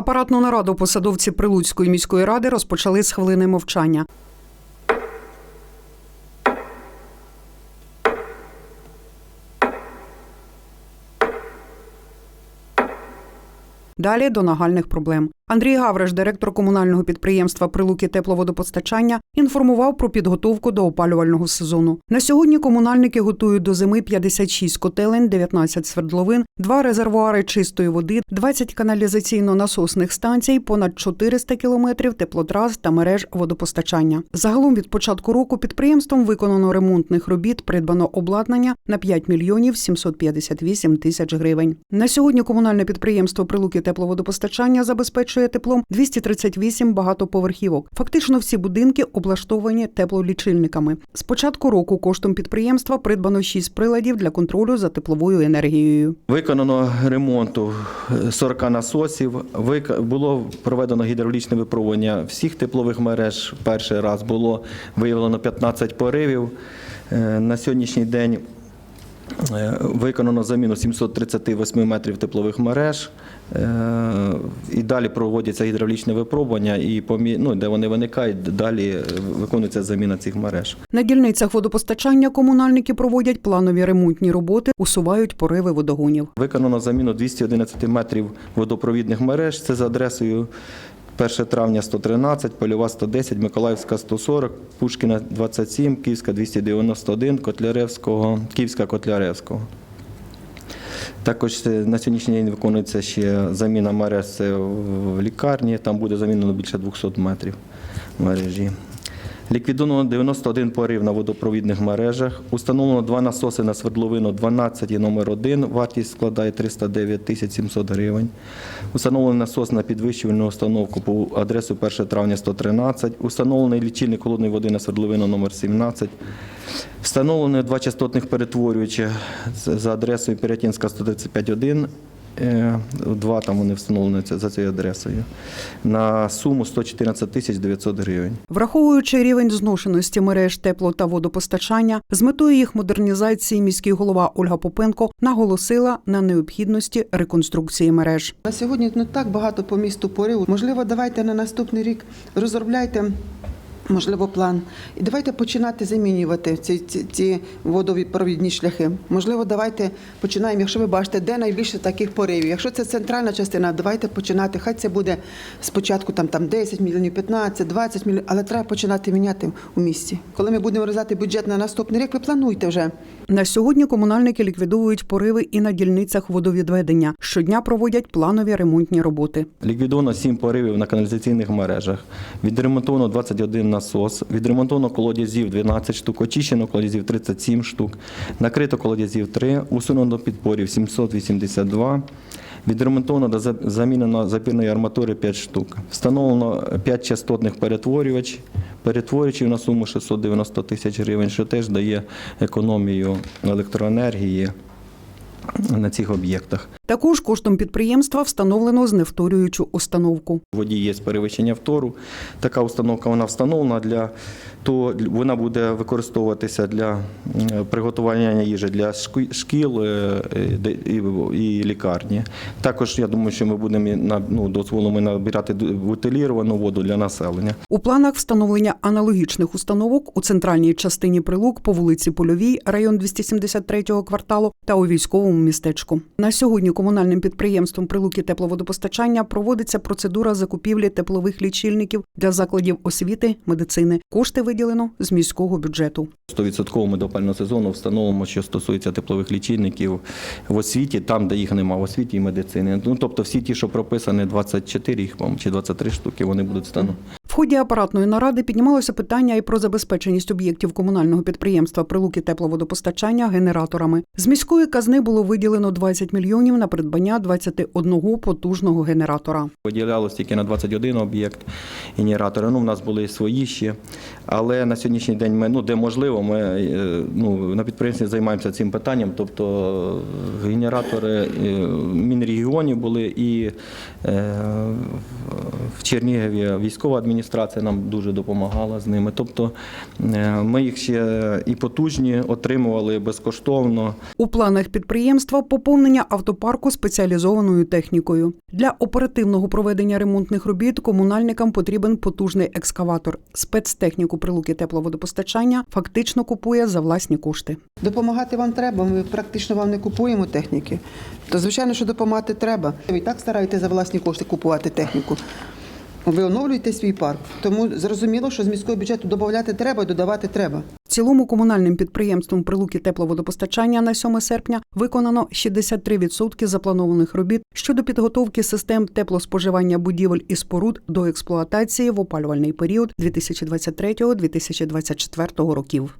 Апаратну нараду посадовці Прилуцької міської ради розпочали з хвилини мовчання. Далі до нагальних проблем. Андрій Гавриш, директор комунального підприємства Прилуки тепловодопостачання, інформував про підготовку до опалювального сезону. На сьогодні комунальники готують до зими 56 котелень, 19 свердловин, 2 резервуари чистої води, 20 каналізаційно-насосних станцій, понад 400 кілометрів теплотрас та мереж водопостачання. Загалом від початку року підприємством виконано ремонтних робіт, придбано обладнання на 5 мільйонів 758 тисяч гривень. На сьогодні комунальне підприємство Прилуки тепловодопостачання забезпечує теплом 238 багатоповерхівок. Фактично всі будинки облаштовані теплолічильниками. З початку року коштом підприємства придбано 6 приладів для контролю за тепловою енергією. Виконано ремонту е, 40 насосів. Було проведено гідравлічне випробування всіх теплових мереж. Перший раз було виявлено 15 поривів. Е, На сьогоднішній день е, виконано заміну 738 метрів теплових мереж. Е, І далі проводяться гідравлічне випробування, і ну, де вони виникають, далі е, виконується заміна цих мереж. На дільницях водопостачання комунальники проводять планові ремонтні роботи, усувають пориви водогонів. Виконано заміну 211 метрів водопровідних мереж. Це за адресою 1 травня 113, Польова 110, Миколаївська 140, Пушкіна 27, Київська 291, Котляревського, Київська Котляревського. Також е, на сьогоднішній день виконується ще заміна мереж в лікарні, там буде замінено більше 200 метрів мережі. Ліквідовано 91 порив на водопровідних мережах. Установлено два насоси на свердловину 12 і номер 1. Вартість складає 309 тисяч 700 гривень. Установлений насос на підвищувальну установку по адресу 1 травня 113. Установлений лічильник холодної води на свердловину номер 17. Встановлено два частотних перетворювача за адресою Пирятинська 135.1. Е, Два там вони встановлені за цією адресою. На суму 114 тисяч 900 гривень. Враховуючи рівень зношеності мереж тепло та водопостачання, з метою їх модернізації міський голова Ольга Попенко наголосила на необхідності реконструкції мереж. На сьогодні не так багато по місту пориву. Можливо, давайте на наступний рік розробляйте. Можливо, план. І давайте починати замінювати ці, ці, ці водопровідні шляхи. Можливо, давайте починаємо, якщо ви бачите, де найбільше таких поривів. Якщо це центральна частина, давайте починати. Хай це буде спочатку там, там 10 мільйонів, 15, 20 мільйонів, але треба починати міняти у місті. Коли ми будемо розглядати бюджет на наступний рік, ви плануйте вже. На сьогодні комунальники ліквідовують пориви і на дільницях водовідведення. Щодня проводять планові ремонтні роботи. Ліквідовано 7 поривів на каналізаційних мережах. Відремонтовано 21 насос. Відремонтовано колодязів 12 штук. Очищено колодязів 37 штук. Накрито колодязів 3. Усунено підпорів 782. Відремонтовано та замінено запірної арматури 5 штук. Встановлено 5 частотних перетворювач, перетворювачів на суму 690 тисяч гривень, що теж дає економію електроенергії на цих об'єктах. Також коштом підприємства встановлено зневторюючу установку. Воді є перевищення втору. Така установка вона встановлена для то вона буде використовуватися для приготування їжі для шкіл е, і, лікарні. Також я думаю, що ми будемо на- ну, дозволимо набирати бутиліровану воду для населення. У планах встановлення аналогічних установок у центральній частині Прилук по вулиці Польовій, район 273-го кварталу та у військовому містечку. На сьогодні комунальним підприємством Прилуки тепловодопостачання проводиться процедура закупівлі теплових лічильників для закладів освіти, медицини. Кошти виділено з міського бюджету. 100% ми до опального сезону встановимо, що стосується теплових лічильників в освіті, там, де їх немає, в освіті і медицині. Ну, тобто всі ті, що прописані, 24 їх, чи 23 штуки, вони будуть встановлені. В ході апаратної наради піднімалося питання і про забезпеченість об'єктів комунального підприємства Прилуки тепловодопостачання генераторами. З міської казни було виділено 20 мільйонів на придбання 21 потужного генератора. Виділялось тільки на 21 об'єкт генератори. Ну, у нас були свої ще. Але на сьогоднішній день ми, ну, де можливо, ми е, ну, на підприємстві займаємося цим питанням. Тобто е, генератори е, Мінрегіонів були і е, в Чернігові військова адміністрація. нам дуже допомагала з ними. Тобто е, ми їх ще і потужні отримували безкоштовно. У планах підприємства поповнення автопарку спеціалізованою технікою. Для оперативного проведення ремонтних робіт комунальникам потрібен потужний екскаватор. Спецтехніку прилуки тепловодопостачання фактично купує за власні кошти. Допомагати вам треба. Ми практично вам не купуємо техніки. То звичайно, що допомагати треба. Ви і так стараєтеся за власні кошти купувати техніку. Ви оновлюєте свій парк. Тому зрозуміло, що з міського бюджету додати треба і додавати треба. В цілому комунальним підприємством прилуки тепловодопостачання на 7 серпня виконано 63% запланованих робіт щодо підготовки систем теплоспоживання будівель і споруд до експлуатації в опалювальний період 2023-2024 років.